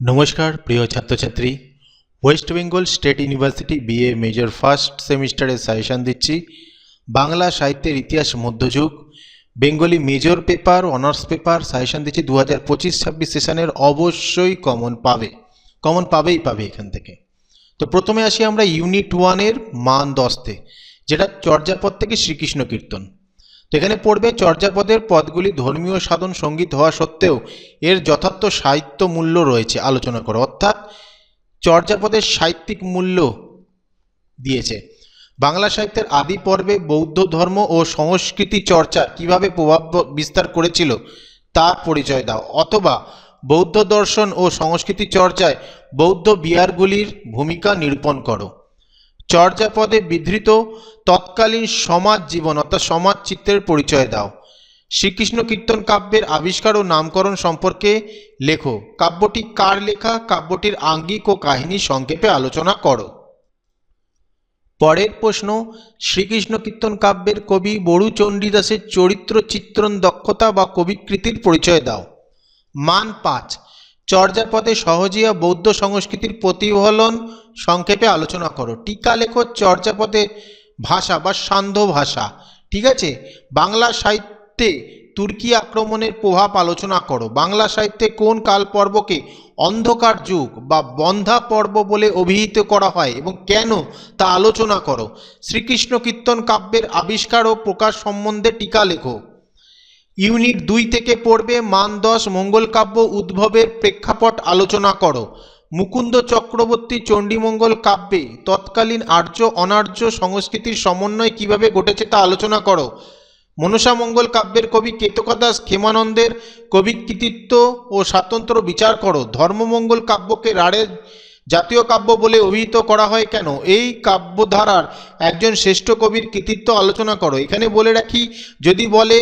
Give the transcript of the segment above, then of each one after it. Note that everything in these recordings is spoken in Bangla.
নমস্কার, প্রিয় ছাত্রছাত্রী। West Bengal State University BA major first সেমিস্টারের সাজেশন দিচ্ছি। বাংলা সাহিত্যের ইতিহাস মধ্যযুগ। Bengali major paper honours paper suggestion দিচ্ছি দু হাজার পঁচিশ ছাব্বিশ সেশনের অবশ্যই কমন পাবে। কমন পাবেই পাবে এখান থেকে। তো প্রথমে আসি আমরা ইউনিট ওয়ানের মান দশতে, যেটা চর্যাপদ থেকে শ্রীকৃষ্ণ কীর্তন। তো এখানে পড়বে চর্যাপদের পদগুলি ধর্মীয় সাধন সংগীত হওয়া সত্ত্বেও এর যথার্থ সাহিত্য মূল্য রয়েছে আলোচনা করো। অর্থাৎ চর্যাপদের সাহিত্যিক মূল্য দিয়েছে। বাংলা সাহিত্যের আদি পর্বে বৌদ্ধ ধর্ম ও সংস্কৃতি চর্চা কীভাবে প্রভাব বিস্তার করেছিল তা পরিচয় দাও। অথবা বৌদ্ধ দর্শন ও সংস্কৃতি চর্চায় বৌদ্ধ বিহারগুলির ভূমিকা নিরূপণ করো। চর্যাপদে বিধৃত তৎকালীন সমাজ জীবন, অর্থাৎ সমাজ চিত্রের পরিচয় দাও। শ্রীকৃষ্ণ কীর্তন কাব্যের আবিষ্কার ও নামকরণ সম্পর্কে লেখো। কাব্যটি কার লেখা? কাব্যটির আঙ্গিক ও কাহিনী সংক্ষেপে আলোচনা করো। পরের প্রশ্ন, শ্রীকৃষ্ণ কীর্তন কাব্যের কবি বড়ু চণ্ডীদাসের চরিত্র, চিত্রণ, দক্ষতা বা কবিকৃতির পরিচয় দাও। মান পাঁচ চর্যাপদে সহজিয়া বৌদ্ধ সংস্কৃতির প্রতিফলন সংক্ষেপে আলোচনা করো। টিকা লেখো চর্যাপদের ভাষা বা সান্ধ্য ভাষা। ঠিক আছে? বাংলা সাহিত্যে তুর্কি আক্রমণের প্রভাব আলোচনা করো। বাংলা সাহিত্যে কোন কাল পর্বকে অন্ধকার যুগ বা বন্ধা পর্ব বলে অভিহিত করা হয় এবং কেন তা আলোচনা করো? শ্রীকৃষ্ণ কীর্তন কাব্যের আবিষ্কার ও প্রকাশ সম্বন্ধে টিকা লেখো। ইউনিট দুই থেকে পড়বে মান দশ মঙ্গল কাব্য উদ্ভবের প্রেক্ষাপট আলোচনা করো। মুকুন্দ চক্রবর্তী চণ্ডীমঙ্গল কাব্যে তৎকালীন আর্য অনার্য সংস্কৃতির সমন্বয় কীভাবে ঘটেছে তা আলোচনা করো। মনসামঙ্গল কাব্যের কবি কেতকদাস ক্ষেমানন্দের কবি কৃতিত্ব ও স্বাতন্ত্র বিচার করো। ধর্মমঙ্গল কাব্যকে রাড়ের জাতীয় কাব্য বলে অভিহিত করা হয় কেন? এই কাব্যধারার একজন শ্রেষ্ঠ কবির কৃতিত্ব আলোচনা করো। এখানে বলে রাখি, যদি বলে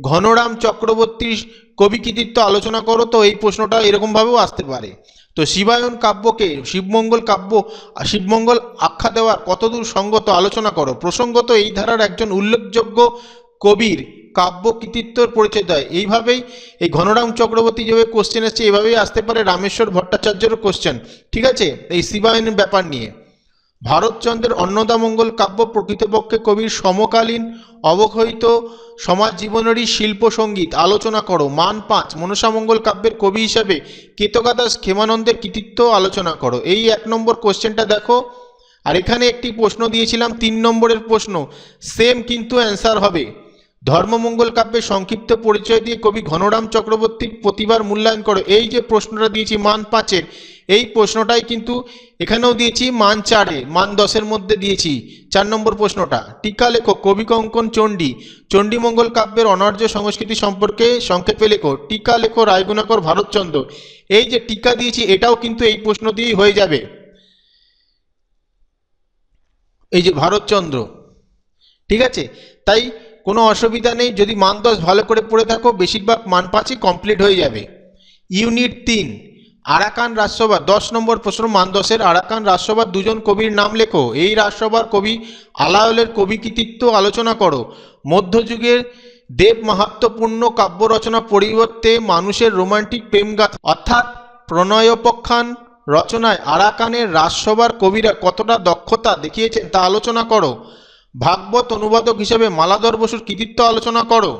ঘনরাম চক্রবর্তীর কবি কৃতিত্ব আলোচনা করো তো, এই প্রশ্নটা এরকমভাবেও আসতে পারে। তো শিবায়ন কাব্যকে, শিবমঙ্গল কাব্য শিবমঙ্গল আখ্যা দেওয়ার কতদূর সঙ্গত আলোচনা করো? প্রসঙ্গত এই ধারার একজন উল্লেখযোগ্য কবির কাব্য কৃতিত্বর পরিচয় দেয়। এইভাবেই এই ঘনরাম চক্রবর্তী যেভাবে কোশ্চেন এসছে, এভাবেই আসতে পারে রামেশ্বর ভট্টাচার্যেরও কোশ্চেন ঠিক আছে? এই শিবায়নের ব্যাপার নিয়ে। ভারতচন্দ্রের অন্নদামঙ্গল কাব্য প্রকৃতপক্ষে কবির সমকালীন অবক্ষয়িত সমাজ জীবনেরই শিল্প সংগীত। আলোচনা করো। মান পাঁচ মনসামঙ্গল কাব্যের কবি হিসাবে কেতকাদাস ক্ষেমানন্দের কৃতিত্ব আলোচনা করো। এই এক নম্বর কোশ্চেনটা দেখো। আর এখানে একটি প্রশ্ন দিয়েছিলাম, তিন নম্বরের প্রশ্ন। সেম কিন্তু অ্যান্সার হবে। ধর্মমঙ্গল কাব্যের সংক্ষিপ্ত পরিচয় দিয়ে কবি ঘনরাম চক্রবর্তীর প্রতিবার মূল্যায়ন করো। এই যে প্রশ্নটা দিয়েছি মান পাঁচের, এই প্রশ্নটাই কিন্তু এখানেও দিয়েছি মান চারে, মান দশের মধ্যে দিয়েছি। চার নম্বর প্রশ্নটা, টিকা লেখো, কবি কঙ্কন চণ্ডী, চণ্ডীমঙ্গল কাব্যের অনার্য সংস্কৃতি সম্পর্কে সংক্ষেপে লেখো, টিকা লেখো, রায়গুণাকর ভারতচন্দ্র। এই যে টিকা দিয়েছি, এটাও কিন্তু এই প্রশ্ন দিয়েই হয়ে যাবে। এই যে ভারতচন্দ্র, ঠিক আছে? তাই কোনো অসুবিধা নেই, যদি মান দশ ভালো করে পড়ে থাকো, বেশিরভাগ মান পাঁচই কমপ্লিট হয়ে যাবে। ইউনিট তিন, আরাকান রাজসভা দশ নম্বর প্রশ্ন মান দশের আরাকান রাজসভার দুজন কবির নাম লেখো। এই রাজসভার কবি আলাওলের কবি কৃতিত্ব আলোচনা করো। মধ্যযুগের দেব মাহাত্মপূর্ণ কাব্য রচনা পরিবর্তে মানুষের রোমান্টিক প্রেমগাথা অর্থাৎ প্রণয়োপখ্যান রচনায় আরাকানের রাজসভার কবিরা কতটা দক্ষতা দেখিয়েছেন তা আলোচনা করো। ভাগবত অনুবাদক হিসেবে মালাধর বসুর কৃতিত্ব আলোচনা করো।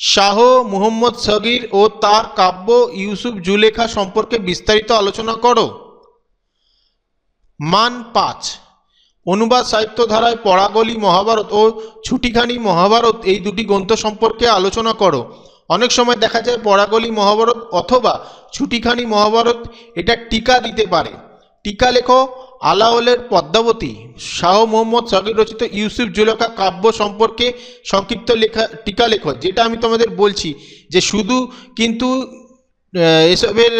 শাহ মুহম্মদ সগির ও তার কাব্য ইউসুফ জুলেখা সম্পর্কে বিস্তারিত আলোচনা করো। মান পাঁচ, অনুবাদ সাহিত্য ধারায় পড়াগলি মহাভারত ও ছুটিখানি মহাভারত এই দুটি গ্রন্থ সম্পর্কে আলোচনা করো। অনেক সময় দেখা যায় পড়াগলি মহাভারত অথবা ছুটিখানি মহাভারত এটা টিকা দিতে পারে। টিকা লেখো আলাওলের পদ্মাবতী শাহ মোহাম্মদ সগির রচিত ইউসুফ জুলেখা কাব্য সম্পর্কে সংক্ষিপ্ত লেখা, টিকা লেখো যেটা আমি তোমাদের বলছি যে শুধু কিন্তু এসবের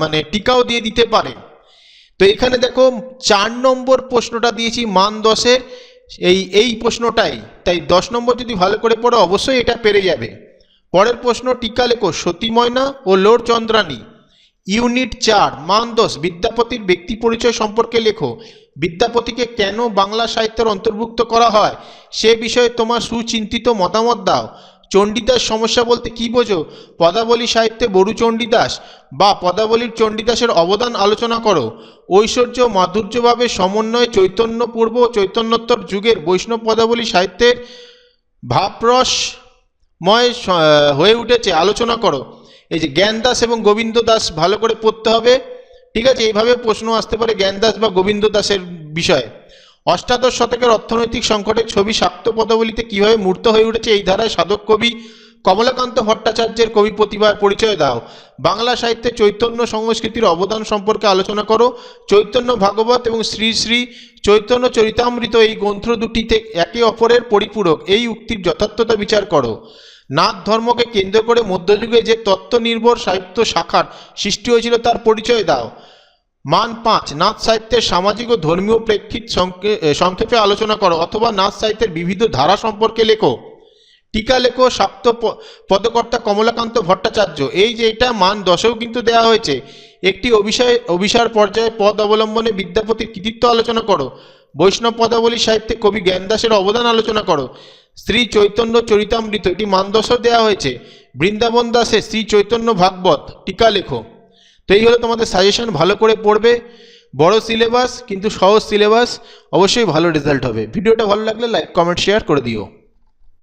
মানে টিকাও দিয়ে দিতে পারে। তো এখানে দেখো, চার নম্বর প্রশ্নটা দিয়েছি মান দশের, এই এই প্রশ্নটাই। তাই দশ নম্বর যদি ভালো করে পড়ো, অবশ্যই এটা পেরে যাবে। পরের প্রশ্ন, টিকা লেখো, সতীময়না ও লোর চন্দ্রানী ইউনিট চার, মান দশ, বিদ্যাপতির ব্যক্তি পরিচয় সম্পর্কে লেখো। বিদ্যাপতিকে কেন বাংলা সাহিত্যের অন্তর্ভুক্ত করা হয়? সে বিষয়ে তোমার সুচিন্তিত মতামত দাও। চণ্ডীদাস সমস্যা বলতে কি বোঝো? পদাবলী সাহিত্যে বড়ু চণ্ডীদাস বা পদাবলীর চণ্ডীদাসের অবদান আলোচনা করো। ঐশ্বর্য মাধুর্যভাবে সমন্বয়ে চৈতন্যপূর্ব ও চৈতন্যোত্তর যুগের বৈষ্ণব পদাবলী সাহিত্যের ভাবরসময় হয়ে উঠেছে। আলোচনা করো। এই যে জ্ঞানদাস এবং গোবিন্দ দাস ভালো করে পড়তে হবে, ঠিক আছে? এইভাবে প্রশ্ন আসতে পারে জ্ঞানদাস বা গোবিন্দ দাসের বিষয়ে। অষ্টাদশ শতকের অর্থনৈতিক সংকটের ছবি শাক্ত পদাবলিতে কীভাবে মূর্ত হয়ে উঠেছে এই ধারায় সাধক কবি কমলাকান্ত ভট্টাচার্যের কবি প্রতিভার পরিচয় দাও। বাংলা সাহিত্যে চৈতন্য সংস্কৃতির অবদান সম্পর্কে আলোচনা করো। চৈতন্য ভাগবত এবং শ্রী শ্রী চৈতন্য চরিতামৃত এই গ্রন্থ দুটিতে একে অপরের পরিপূরক। এই উক্তির যথার্থতা বিচার করো। নাথ ধর্মকে কেন্দ্র করে মধ্যযুগে যে তত্ত্ব নির্ভর সাহিত্য শাখার সৃষ্টি হয়েছিল তার পরিচয় দাও। মান পাঁচ, নাচ সাহিত্যের সামাজিক ও ধর্মীয় প্রেক্ষিত সংক্ষে- সংক্ষেপে আলোচনা করো অথবা নাচ সাহিত্যের বিবিধ ধারা সম্পর্কে লেখো। টিকা লেখো প- পদকর্তা কমলাকান্ত ভট্টাচার্য। এই যে এটা মান দশেও কিন্তু দেওয়া হয়েছে। একটি অভিষয়, অভিসার পর্যায়ে পদ অবলম্বনে বিদ্যাপতির কৃতিত্ব আলোচনা করো। বৈষ্ণব পদাবলী সাহিত্যে কবি জ্ঞানদাসের অবদান আলোচনা করো। শ্রী চৈতন্য চরিতামৃত এটি মানদশ দেওয়া হয়েছে। বৃন্দাবন দাসে শ্রী চৈতন্য ভাগবত, টিকা লেখো। তো এই হলো তোমাদের সাজেশন ভালো করে পড়বে। বড় সিলেবাস কিন্তু সহজ সিলেবাস অবশ্যই ভালো রেজাল্ট হবে। ভিডিওটা ভালো লাগলে লাইক কমেন্ট শেয়ার করে দিও।